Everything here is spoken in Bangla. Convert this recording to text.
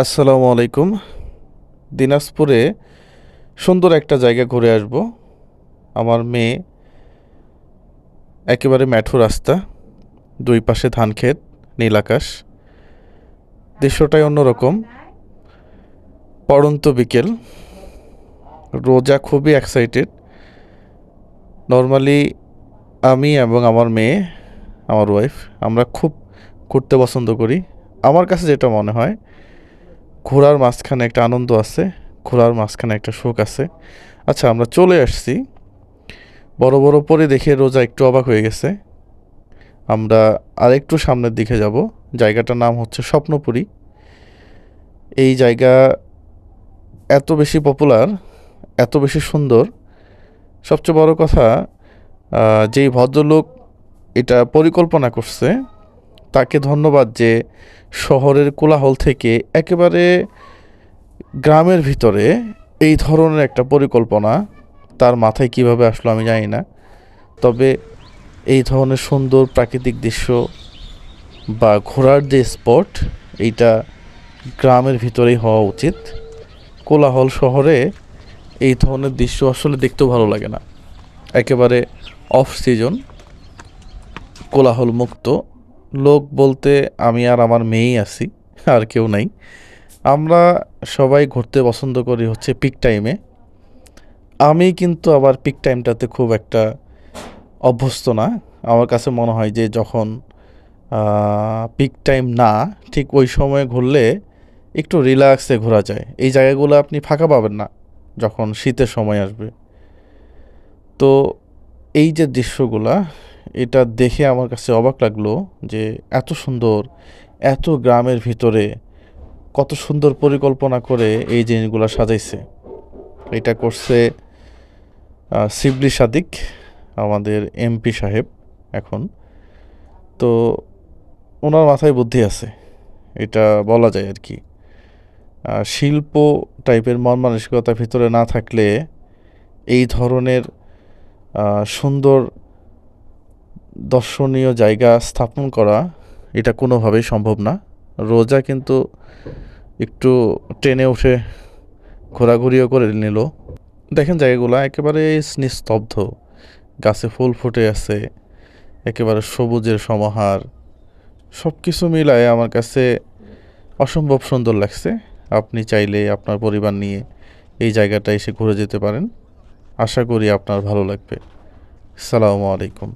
আসসালামু আলাইকুম। দিনাজপুরে সুন্দর একটা জায়গা ঘুরে আসব। আমার মেয়ে একেবারে ম্যাঠু রাস্তা, দুই পাশে ধান ক্ষেত, নীল আকাশ। দৃশ্যটাই অন্যরকম। পড়ন্ত বিকেল। রোজা খুবই এক্সাইটেড নর্মালি আমি এবং আমার মেয়ে, আমার ওয়াইফ আমরা খুব ঘুরতে পছন্দ করি। আমার কাছে যেটা মনে হয় ঘোরার মাঝখানে একটা আনন্দ আছে, ঘোরার মাঝখানে একটা শোক আছে। আচ্ছা আমরা চলে আসছি। বড় বড় পরে দেখে রোজা একটু অবাক হয়ে গেছে। আমরা আরেকটু সামনের দিকে যাব। জায়গাটার নাম হচ্ছে স্বপ্নপুরী। এই জায়গা এত বেশি পপুলার এত বেশি সুন্দর। সবচেয়ে বড় কথা যেই ভদ্রলোক এটা পরিকল্পনা করছে তাকে ধন্যবাদ যে শহরের কোলাহল থেকে একেবারে গ্রামের ভিতরে এই ধরনের একটা পরিকল্পনা তার মাথায় কীভাবে আসলো আমি জানি না। তবে এই ধরনের সুন্দর প্রাকৃতিক দৃশ্য বা ঘোরার যে স্পট, এইটা গ্রামের ভিতরেই হওয়া উচিত। কোলাহল শহরে এই ধরনের দৃশ্য আসলে দেখতেও ভালো লাগে না। একেবারে অফ সিজন কোলাহল মুক্ত লোক বলতে আমি আর আমার মেয়েই আছি, আর কেউ নাই। আমরা সবাই ঘুরতে পছন্দ করি হচ্ছে পিক টাইমে আমি কিন্তু আবার পিক টাইমটাতে খুব একটা অভ্যস্ত না। আমার কাছে মনে হয় যে যখন পিক টাইম না, ঠিক ওই সময়ে ঘুরলে একটু রিল্যাক্সে ঘোরা যায়। এই জায়গাগুলো আপনি ফাঁকা পাবেন না যখন শীতের সময় আসবে। তো এই যে দৃশ্যগুলা, এটা দেখে আমার কাছে অবাক লাগল যে এত সুন্দর, এত গ্রামের ভিতরে কত সুন্দর পরিকল্পনা করে এই জিনিসগুলো সাজাইছে। এটা করছে শিবলি সাদিক, আমাদের এমপি সাহেব এখন। তো ওনার মাথায় বুদ্ধি আছে, এটা বলা যায় আর কি। শিল্প টাইপের মন মানসিকতা ভিতরে না থাকলে এই ধরনের সুন্দর দর্শনীয় জায়গা স্থাপন করা, এটা কোনোভাবেই সম্ভব না। রোজা কিন্তু একটু ট্রেনে উঠে ঘোরাঘুরিও করে নিল। দেখেন জায়গাগুলো একেবারে নিস্তব্ধ। গাছে ফুল ফুটে আছে, একেবারে সবুজের সমাহার। সব কিছু মিলায় আমার কাছে অসম্ভব সুন্দর লাগছে। আপনি চাইলে আপনার পরিবার নিয়ে এই জায়গাটা এসে ঘুরে যেতে পারেন। আশা করি আপনার ভালো লাগবে। সালামু আলাইকুম।